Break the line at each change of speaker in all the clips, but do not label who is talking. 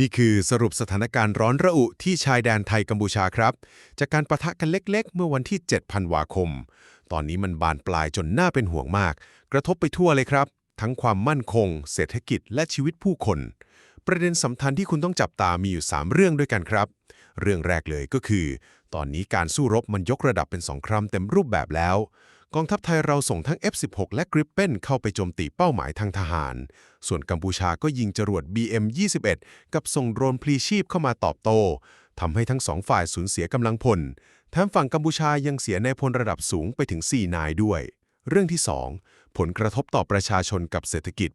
นี่คือสรุปสถานการณ์ร้อนระอุที่ชายแดนไทยกัมพูชาครับ จากการประทะกันเล็กๆ เมื่อวันที่ 7 ธันวาคม ตอนนี้มันบานปลายจนน่าเป็นห่วงมาก กระทบไปทั่วเลยครับ ทั้งความมั่นคง เศรษฐกิจและชีวิตผู้คน ประเด็นสำคัญที่คุณต้องจับตามีอยู่ 3 เรื่องด้วยกันครับ เรื่องแรกเลยก็คือ ตอนนี้การสู้รบมันยกระดับเป็นสงครามเต็มรูปแบบแล้ว กองทัพไทยเราส่งทั้ง F16 และ Gripen เข้าไปโจมตีเป้าหมายทางทหาร ส่วนกัมพูชาก็ยิงจรวด BM-21 กับส่งโดรนพลีชีพเข้ามาตอบโต้ทำให้ทั้งสองฝ่ายสูญเสียกำลังพล แถมฝั่งกัมพูชายังเสียนายพลระดับสูงไปถึง 4 นายด้วย เรื่องที่ 2 ผลกระทบต่อประชาชนกับเศรษฐกิจ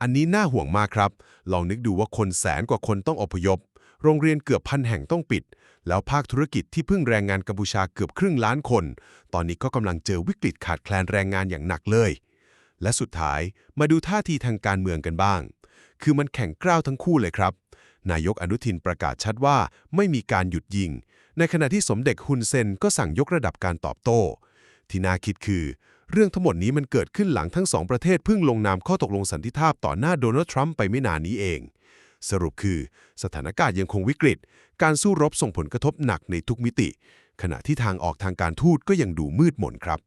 อันนี้น่าห่วงมากครับ ลองนึกดูว่าคนแสนกว่าคนต้องอพยพ โรงเรียนเกือบพันแห่งต้องปิด แล้วภาคธุรกิจที่พึ่งแรงงานกัมพูชาเกือบครึ่งล้านคน ตอนนี้ก็กำลังเจอวิกฤตขาดแคลนแรงงานอย่างหนักเลย และสุดท้ายมาดูท่าทีทางการเมืองกันบ้าง คือมันแข่งกร้าวทั้งคู่เลยครับ นายกอนุทินประกาศชัดว่าไม่มีการหยุดยิง ในขณะที่สมเด็จฮุนเซนก็สั่งยกระดับการตอบโต้ ที่น่าคิดคือเรื่องทั้งหมดนี้มันเกิดขึ้นหลังทั้งสองประเทศเพิ่งลงนามข้อตกลงสันติภาพต่อหน้าโดนัลด์ทรัมป์ไปไม่นานนี้เอง สรุปคือ สถานการณ์ยังคงวิกฤต การสู้รบส่งผลกระทบหนักในทุกมิติ ขณะที่ทางออกทางการทูตก็ยังดูมืดมนครับ